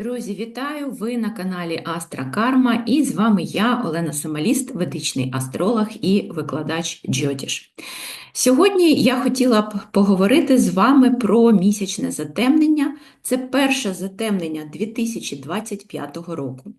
Друзі, вітаю! Ви на каналі Астра Карма і з вами я, Олена Самаліст, ведичний астролог і викладач Джотіш. Сьогодні я хотіла б поговорити з вами про місячне затемнення. Це перше затемнення 2025 року.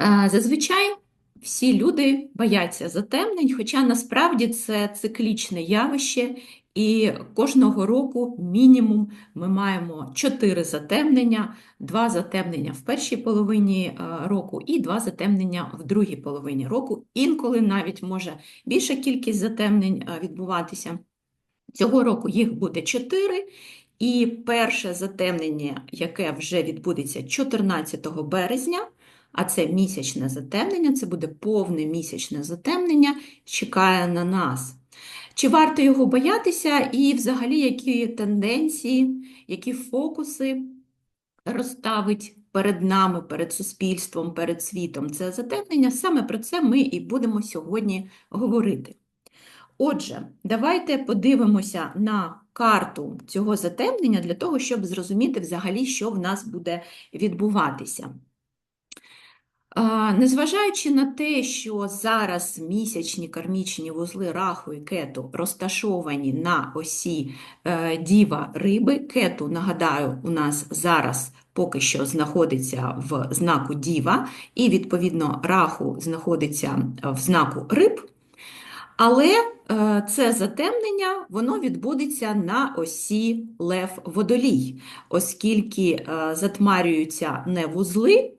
Е, Зазвичай всі люди бояться затемнень, хоча насправді це циклічне явище, і кожного року мінімум ми маємо 4 затемнення, 2 затемнення в першій половині е, року і 2 затемнення в другій половині року. Інколи навіть може більша кількість затемнень е, відбуватися. Цього року їх буде 4. І перше затемнення, яке вже відбудеться 14 березня, а це місячне затемнення, це буде повне місячне затемнення, чекає на нас. Чи варто його боятися, і взагалі які тенденції, які фокуси розставить перед нами, перед суспільством, перед світом це затемнення? Саме про це ми і будемо сьогодні говорити. Отже, давайте подивимося на карту цього затемнення для того, щоб зрозуміти взагалі, що в нас буде відбуватися. Незважаючи на те, що зараз місячні кармічні вузли раху і кету розташовані на осі е, Діва Риби, кету, нагадаю, у нас зараз поки що знаходиться в знаку Діва, і, відповідно, раху знаходиться в знаку Риб, але е, це затемнення воно відбудеться на осі Лев Водолій, оскільки е, затмарюються не вузли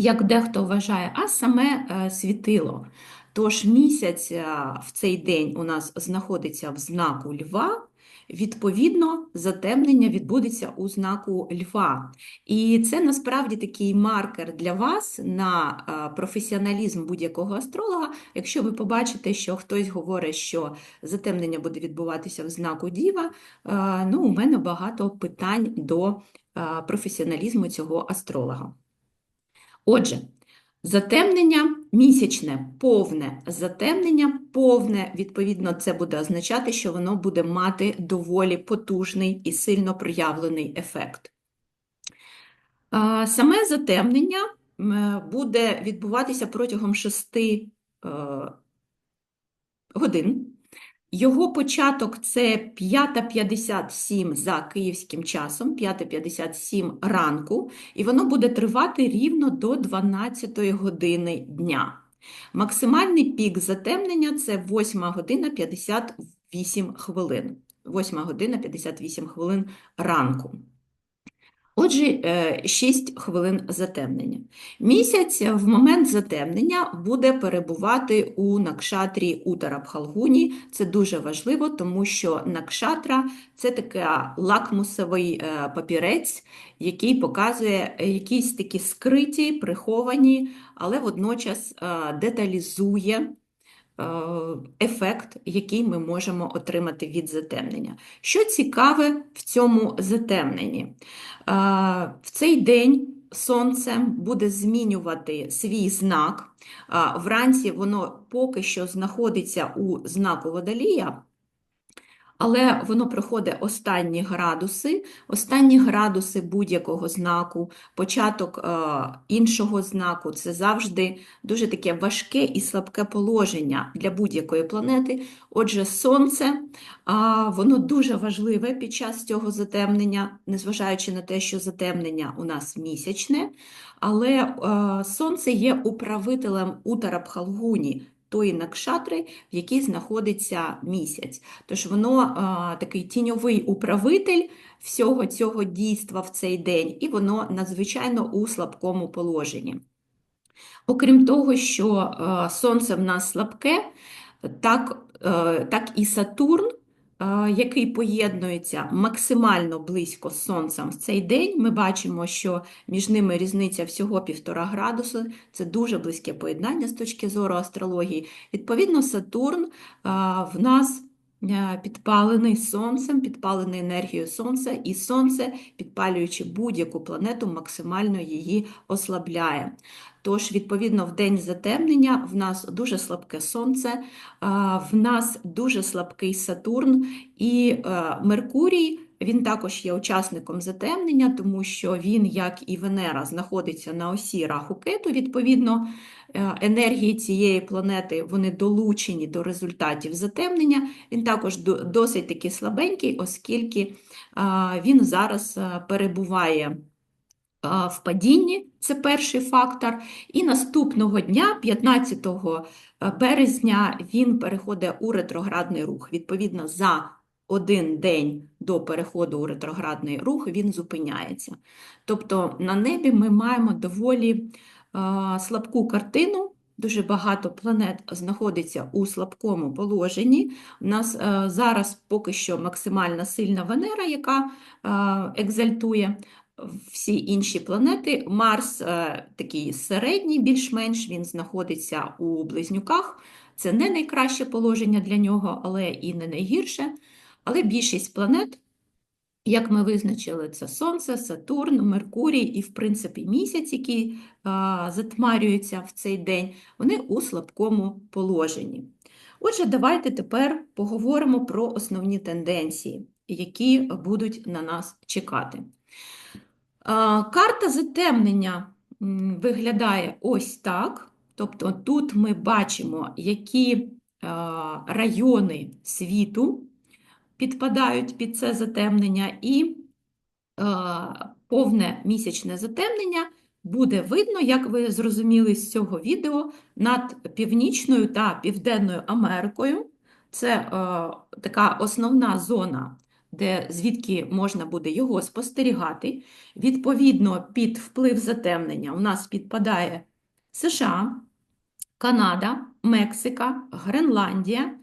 як дехто вважає, а саме е, світило. Тож місяць е, в цей день у нас знаходиться в знаку Льва, відповідно, затемнення відбудеться у знаку Льва. І це насправді такий маркер для вас на е, професіоналізм будь-якого астролога. Якщо ви побачите, що хтось говорить, що затемнення буде відбуватися в знаку Діва, ну, у мене багато питань до професіоналізму цього астролога. Отже, затемнення місячне, повне затемнення, повне, відповідно, це буде означати, що воно буде мати доволі потужний і сильно проявлений ефект. Саме затемнення буде відбуватися протягом 6 е, годин. Його початок це 5.57 за київським часом, 5.57 ранку, і воно буде тривати рівно до 12 години дня. Максимальний пік затемнення це 8 година 58 хвилин. 8 година 58 хвилин ранку. Отже, 6 е, хвилин затемнення. Місяць в момент затемнення буде перебувати у накшатрі Утарабхалгуні. Це дуже важливо, тому що накшатра це такий лакмусовий е, папірець, який показує якісь такі скриті, приховані, але водночас е, деталізує ефект, який ми можемо отримати від затемнення. Що цікаве в цьому затемненні? В цей день сонце буде змінювати свій знак. Вранці воно поки що знаходиться у знаку водолія, але воно проходить останні градуси, останні градуси будь-якого знаку, початок е, іншого знаку це завжди дуже таке важке і слабке положення для будь-якої планети. Отже, Сонце воно дуже важливе під час цього затемнення, незважаючи на те, що затемнення у нас місячне, але е, Сонце є управителем Утарабхалгуні, тої накшатри, в якій знаходиться місяць. Тож воно такий тіньовий управитель всього цього дійства в цей день, і воно надзвичайно у слабкому положенні. Окрім того, що сонце в нас слабке, так, а, так і Сатурн який поєднується максимально близько з Сонцем в цей день, ми бачимо, що між ними різниця всього 1,5 градуси, це дуже близьке поєднання з точки зору астрології. Відповідно, Сатурн в нас підпалений Сонцем, підпалений енергією Сонця, і Сонце, підпалюючи будь-яку планету, максимально її ослабляє. Тож, відповідно, в день затемнення в нас дуже слабке сонце, в нас дуже слабкий Сатурн і е, Меркурій. він також є учасником затемнення, тому що він, як і Венера, знаходиться на осі раху кету. Відповідно, е, енергії цієї планети вони долучені до результатів затемнення. Він також досить таки слабенький, оскільки він зараз перебуває в падінні, це перший фактор. І наступного дня, 15 березня, він переходить у ретроградний рух. Відповідно, за один день до переходу у ретроградний рух він зупиняється. Тобто на небі ми маємо доволі а, слабку картину. Дуже багато планет знаходиться у слабкому положенні. У нас е, зараз поки що максимально сильна Венера, яка е, екзальтує всі інші планети. Марс е, такий середній, більш-менш, він знаходиться у близнюках. Це не найкраще положення для нього, але і не найгірше. Але більшість планет, як ми визначили, це Сонце, Сатурн, Меркурій і, в принципі, місяць, який а, затьмарюється в цей день, вони у слабкому положенні. Отже, давайте тепер поговоримо про основні тенденції, які будуть на нас чекати. Карта затемнення виглядає ось так. Тобто тут ми бачимо, які райони світу підпадають під це затемнення, і повне місячне затемнення буде видно, як ви зрозуміли з цього відео, над Північною та Південною Америкою. Це така основна зона, де, звідки можна буде його спостерігати. Відповідно, під вплив затемнення у нас підпадає США, Канада, Мексика, Гренландія.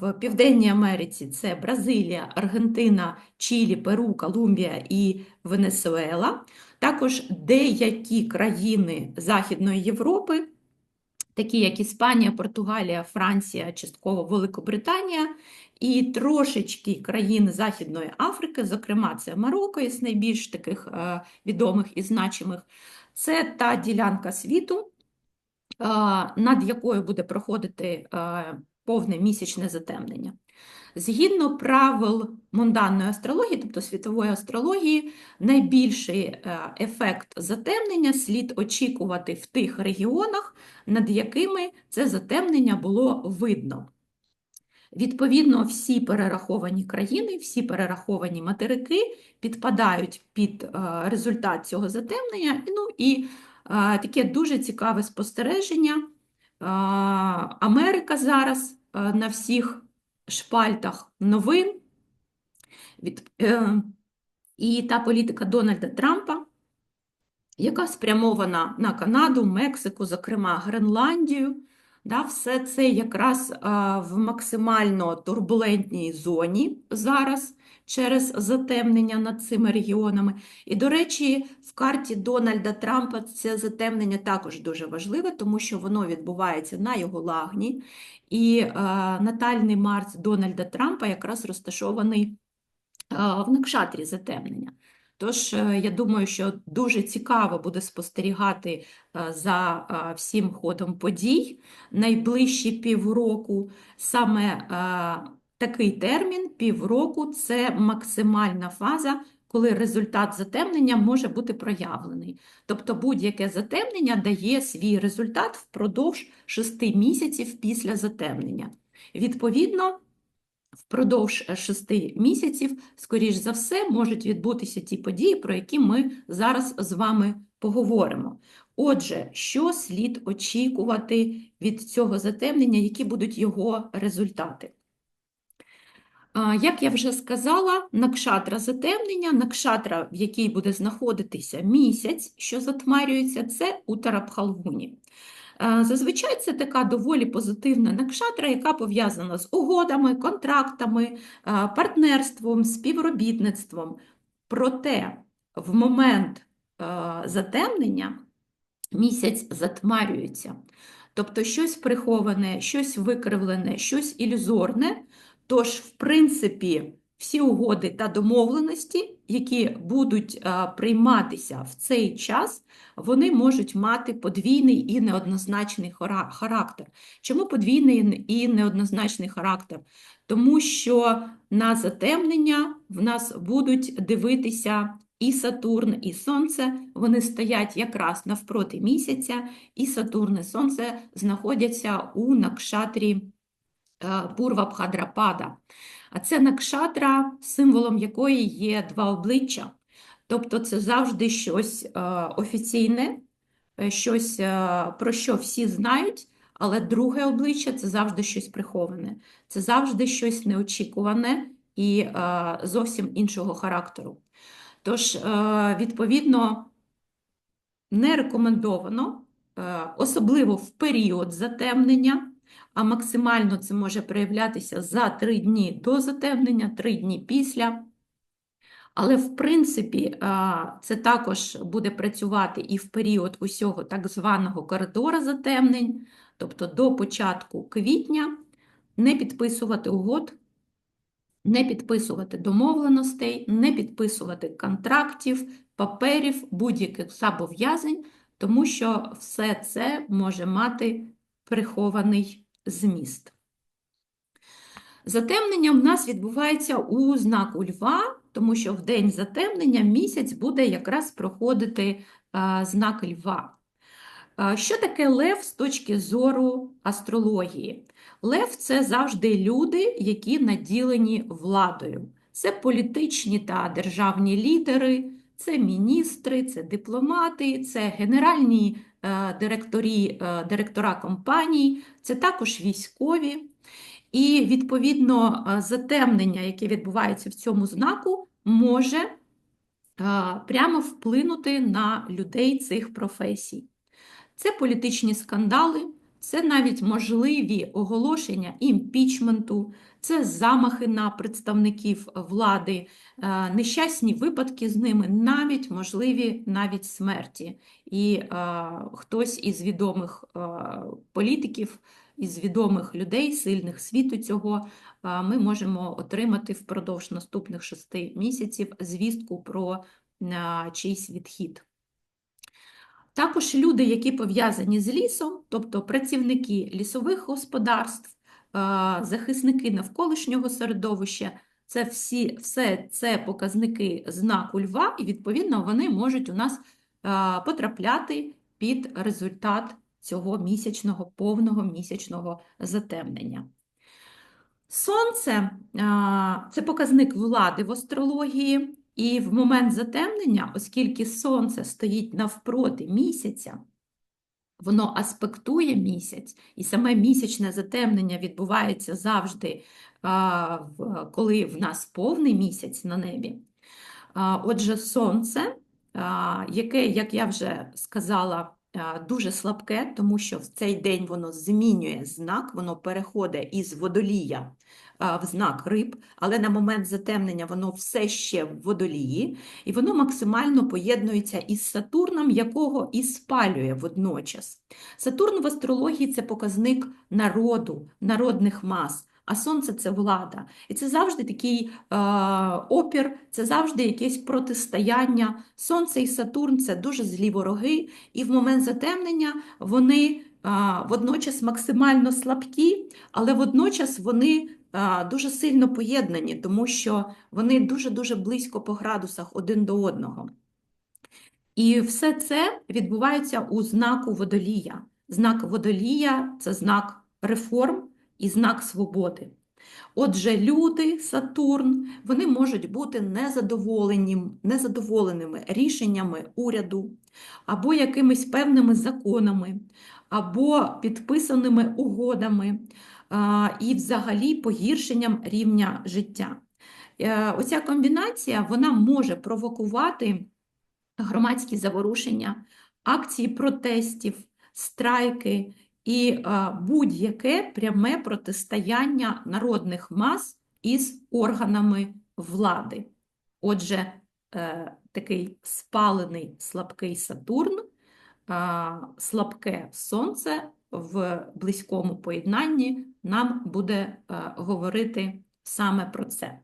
В Південній Америці це Бразилія, Аргентина, Чилі, Перу, Колумбія і Венесуела. Також деякі країни Західної Європи, такі як Іспанія, Португалія, Франція, частково Великобританія, і трошечки країн Західної Африки, зокрема, це Марокко із найбільш таких е, відомих і значимих. Це та ділянка світу, над якою буде проходити повне місячне затемнення. Згідно правил мунданної астрології, тобто світової астрології, найбільший е, ефект затемнення слід очікувати в тих регіонах, над якими це затемнення було видно. Відповідно, всі перераховані країни, всі перераховані материки підпадають під е, результат цього затемнення. Ну і е, таке дуже цікаве спостереження. Е, Америка зараз на всіх шпальтах новин. Від, і та політика Дональда Трампа, яка спрямована на Канаду, Мексику, зокрема Гренландію. Да, все це якраз в максимально турбулентній зоні зараз через затемнення над цими регіонами. І, до речі, в карті Дональда Трампа це затемнення також дуже важливе, тому що воно відбувається на його лагні. І а, натальний Марс Дональда Трампа якраз розташований в накшатрі затемнення. Тож, е, я думаю, що дуже цікаво буде спостерігати е, за е, всім ходом подій найближчі півроку. Саме такий термін півроку це максимальна фаза, коли результат затемнення може бути проявлений. Тобто будь-яке затемнення дає свій результат впродовж 6 місяців після затемнення. Відповідно, впродовж е, шести місяців, скоріш за все, можуть відбутися ті події, про які ми зараз з вами поговоримо. Отже, що слід очікувати від цього затемнення, які будуть його результати? Як я вже сказала, накшатра затемнення, накшатра, в якій буде знаходитися місяць, що затмарюється, це Утарабхалгуні. Е, зазвичай це така доволі позитивна накшатра, яка пов'язана з угодами, контрактами, е, партнерством, співробітництвом. Проте в момент е, затемнення місяць затмарюється. Тобто щось приховане, щось викривлене, щось ілюзорне. Тож, в принципі, всі угоди та домовленості, які будуть е, прийматися в цей час, вони можуть мати подвійний і неоднозначний характер. Чому подвійний і неоднозначний характер? Тому що на затемнення в нас будуть дивитися і Сатурн, і Сонце. Вони стоять якраз навпроти місяця, і Сатурн і Сонце знаходяться у накшатрі е, Пурва Бхадрапада. А це накшатра, символом якої є два обличчя. Тобто це завжди щось е, офіційне, е, щось, е, про що всі знають, але друге обличчя це завжди щось приховане, це завжди щось неочікуване і зовсім іншого характеру. Тож, відповідно, не рекомендовано, особливо в період затемнення, а максимально це може проявлятися за три дні до затемнення, три дні після. Але, в принципі, це також буде працювати і в період усього так званого коридора затемнень, тобто до початку квітня, не підписувати угод, не підписувати домовленостей, не підписувати контрактів, паперів, будь-яких зобов'язань, тому що все це може мати прихований зміст. Затемнення в нас відбувається у знаку Льва, тому що в день затемнення місяць буде якраз проходити знак Льва. Що таке лев з точки зору астрології? Лев це завжди люди, які наділені владою. Це політичні та державні лідери, це міністри, це дипломати, це генеральні директорі, е, директора компаній, це також військові. І, відповідно, е, затемнення, яке відбувається в цьому знаку, може е, прямо вплинути на людей цих професій. Це політичні скандали, це навіть можливі оголошення імпічменту, це замахи на представників влади, е, нещасні випадки з ними, навіть можливі навіть смерті. І е, хтось із відомих е, політиків, із відомих людей, сильних світу цього, е, ми можемо отримати впродовж наступних шести місяців звістку про е, чийсь відхід. Також люди, які пов'язані з лісом, тобто працівники лісових господарств, е, захисники навколишнього середовища, це всі, все це показники знаку льва, і відповідно вони можуть у нас е, потрапляти під результат цього місячного, повного місячного затемнення. Сонце це показник влади в астрології, і в момент затемнення, оскільки сонце стоїть навпроти місяця, воно аспектує місяць, і саме місячне затемнення відбувається завжди, коли в нас повний місяць на небі. Отже, сонце, яке, як я вже сказала, дуже слабке, тому що в цей день воно змінює знак, воно переходить із водолія в знак риб, але на момент затемнення воно все ще в водолії, і воно максимально поєднується із Сатурном, якого і спалює водночас. Сатурн в астрології це показник народу, народних мас. А сонце це влада. І це завжди такий е, опір, це завжди якесь протистояння. Сонце і Сатурн це дуже злі вороги, і в момент затемнення вони водночас максимально слабкі, але водночас вони дуже сильно поєднані, тому що вони дуже-дуже близько по градусах один до одного. І все це відбувається у знаку водолія. Знак водолія це знак реформ і знак свободи. Отже, люди, Сатурн, вони можуть бути незадоволеними рішеннями уряду, або якимись певними законами, або підписаними угодами, і взагалі погіршенням рівня життя. Е, Оця комбінація вона може провокувати громадські заворушення, акції протестів, страйки і будь-яке пряме протистояння народних мас із органами влади. Отже, е, такий спалений слабкий Сатурн, слабке Сонце в близькому поєднанні нам буде е, говорити саме про це.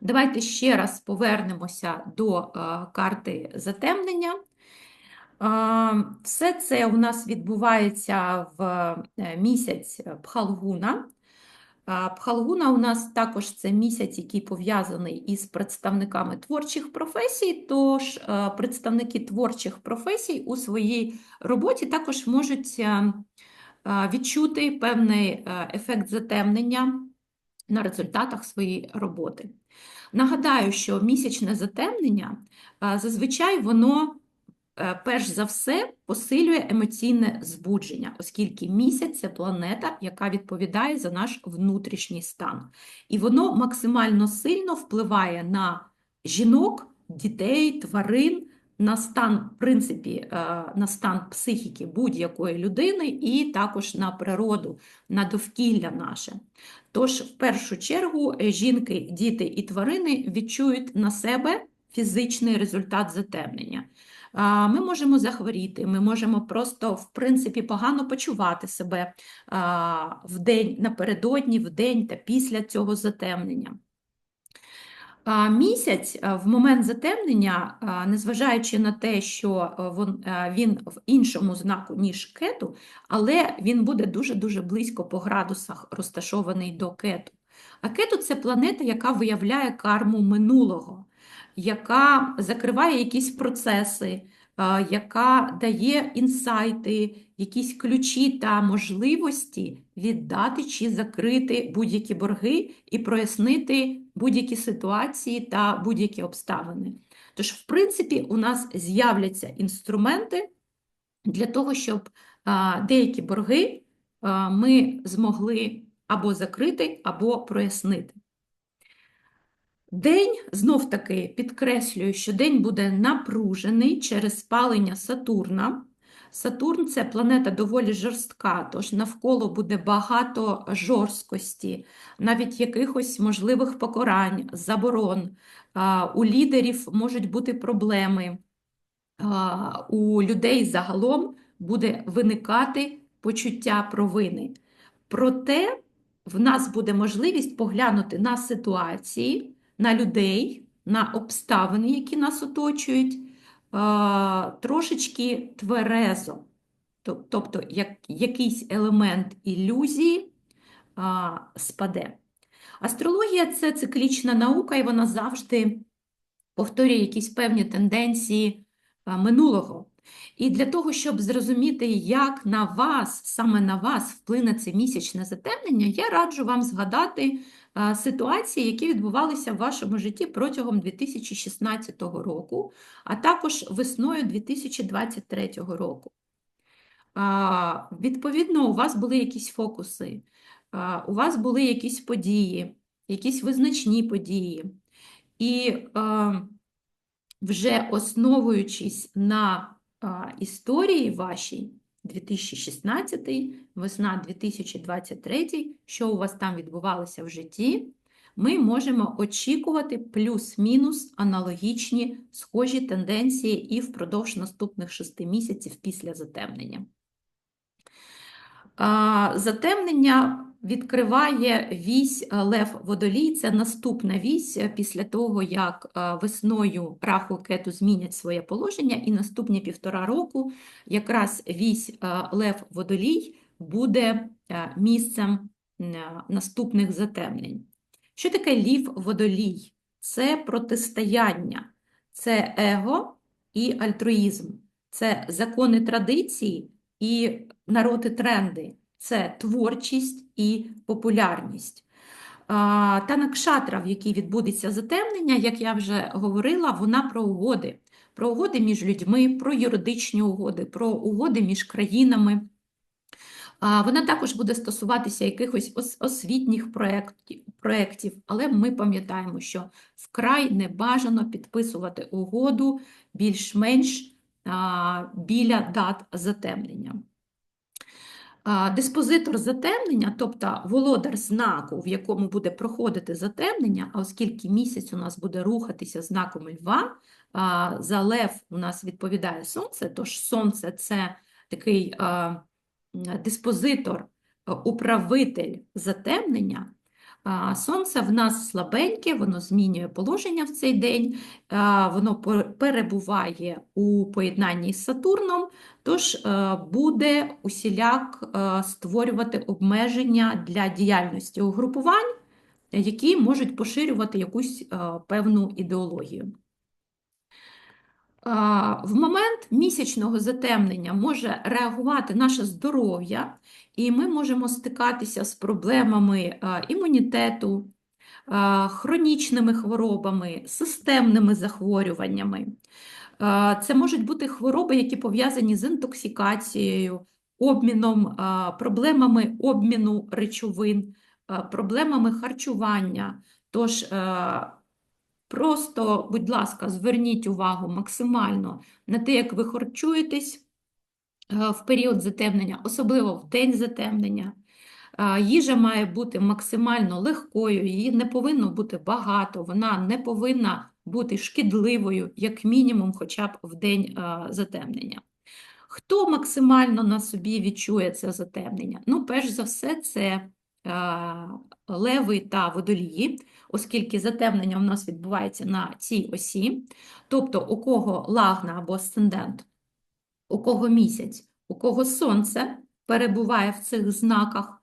Давайте ще раз повернемося до е, карти затемнення. Е, Все це у нас відбувається в місяць Пхалгуна. Пхалгуна у нас також це місяць, який пов'язаний із представниками творчих професій, тож представники творчих професій у своїй роботі також можуть відчути певний ефект затемнення на результатах своєї роботи. Нагадаю, що місячне затемнення зазвичай воно перш за все посилює емоційне збудження, оскільки місяць це планета, яка відповідає за наш внутрішній стан. І воно максимально сильно впливає на жінок, дітей, тварин, на стан, в принципі, е, на стан психіки будь-якої людини і також на природу, на довкілля наше. Тож, в першу чергу, е, жінки, діти і тварини відчують на себе фізичний результат затемнення. Ми можемо захворіти, ми можемо просто, в принципі, погано почувати себе в день напередодні, в день та після цього затемнення. Місяць в момент затемнення, незважаючи на те, що він в іншому знаку, ніж кету, але він буде дуже-дуже близько по градусах розташований до кету. А кету це планета, яка виявляє карму минулого, яка закриває якісь процеси, яка дає інсайти, якісь ключі та можливості віддати чи закрити будь-які борги і прояснити будь-які ситуації та будь-які обставини. Тож, в принципі, у нас з'являться інструменти для того, щоб деякі борги ми змогли або закрити, або прояснити. День, знов таки підкреслюю, що день буде напружений через спалення Сатурна. Сатурн це планета доволі жорстка, тож навколо буде багато жорсткості, навіть якихось можливих покарань, заборон. У лідерів можуть бути проблеми, у людей загалом буде виникати почуття провини. Проте в нас буде можливість поглянути на ситуації, на людей, на обставини, які нас оточують, трошечки тверезо. Тобто як, якийсь елемент ілюзії а, спаде. Астрологія це циклічна наука, і вона завжди повторює якісь певні тенденції а, минулого. І для того, щоб зрозуміти, як на вас, саме на вас вплине це місячне затемнення, я раджу вам згадати ситуації, які відбувалися в вашому житті протягом 2016 року, а також весною 2023 року. Відповідно, у вас були якісь фокуси, у вас були якісь події, якісь визначні події. І е, вже основуючись на історії вашій 2016, весна 2023, що у вас там відбувалося в житті, ми можемо очікувати плюс-мінус аналогічні схожі тенденції і впродовж наступних шести місяців після затемнення. Затемнення відкриває вісь е, Лев Водолій. Це наступна вісь е, після того, як е, весною Раху Кету змінять своє положення, і наступні півтора року якраз вісь Лев Водолій буде місцем наступних затемнень. Що таке лів Водолій? Це протистояння, це его і альтруїзм, це закони традиції і народи тренди, це творчість і популярність. Та накшатра, в якій відбудеться затемнення, як я вже говорила, вона про угоди, про угоди між людьми, про юридичні угоди, про угоди між країнами. Вона також буде стосуватися якихось освітніх проєктів, але ми пам'ятаємо, що вкрай не бажано підписувати угоду більш-менш біля дат затемнення. Диспозитор затемнення, тобто володар знаку, в якому буде проходити затемнення, а оскільки місяць у нас буде рухатися знаком льва, за лев у нас відповідає сонце, тож сонце це такий диспозитор, управитель затемнення, Сонце в нас слабеньке, воно змінює положення в цей день, воно перебуває у поєднанні з Сатурном, тож е, буде усіляк е, створювати обмеження для діяльності угрупувань, які можуть поширювати якусь е, певну ідеологію. В момент місячного затемнення може реагувати наше здоров'я, і ми можемо стикатися з проблемами імунітету, хронічними хворобами, системними захворюваннями. Це можуть бути хвороби, які пов'язані з інтоксикацією, обміном, проблемами обміну речовин, проблемами харчування. Тож Просто, будь ласка, зверніть увагу максимально на те, як ви харчуєтесь е, в період затемнення, особливо в день затемнення. Е, Їжа має бути максимально легкою, її не повинно бути багато, вона не повинна бути шкідливою, як мінімум, хоча б в день е, затемнення. Хто максимально на собі відчує це затемнення? Ну, перш за все, це леви та водолії, оскільки затемнення у нас відбувається на цій осі, тобто у кого лагна або асцендент, у кого місяць, у кого сонце перебуває в цих знаках,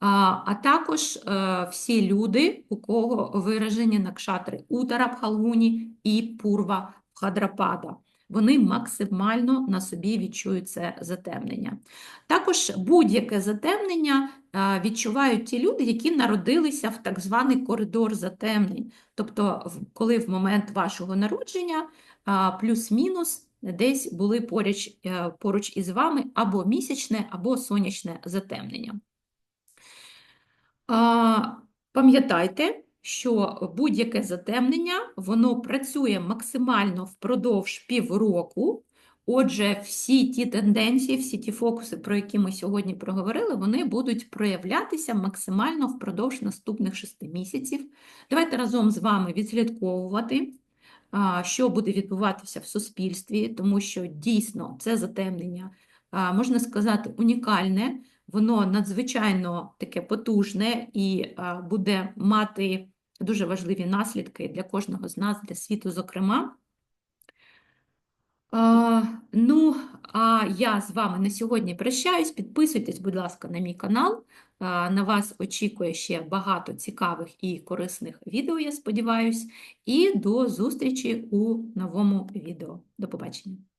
а, також е, всі люди, у кого виражені накшатри Утара Пхалгуні і Пурва Хадрапада. Вони максимально на собі відчують це затемнення. Також будь-яке затемнення е, відчувають ті люди, які народилися в так званий коридор затемнень. Тобто, коли в момент вашого народження плюс-мінус десь були поруч, е, поруч із вами або місячне, або сонячне затемнення. Пам'ятайте, що будь-яке затемнення, воно працює максимально впродовж півроку. Отже, всі ті тенденції, всі ті фокуси, про які ми сьогодні проговорили, вони будуть проявлятися максимально впродовж наступних шести місяців. Давайте разом з вами відслідковувати, що буде відбуватися в суспільстві, тому що дійсно це затемнення, можна сказати, унікальне, воно надзвичайно таке потужне і буде мати дуже важливі наслідки для кожного з нас, для світу, зокрема. Ну, а я з вами на сьогодні прощаюсь. Підписуйтесь, будь ласка, на мій канал. На вас очікує ще багато цікавих і корисних відео, я сподіваюсь. І до зустрічі у новому відео. До побачення.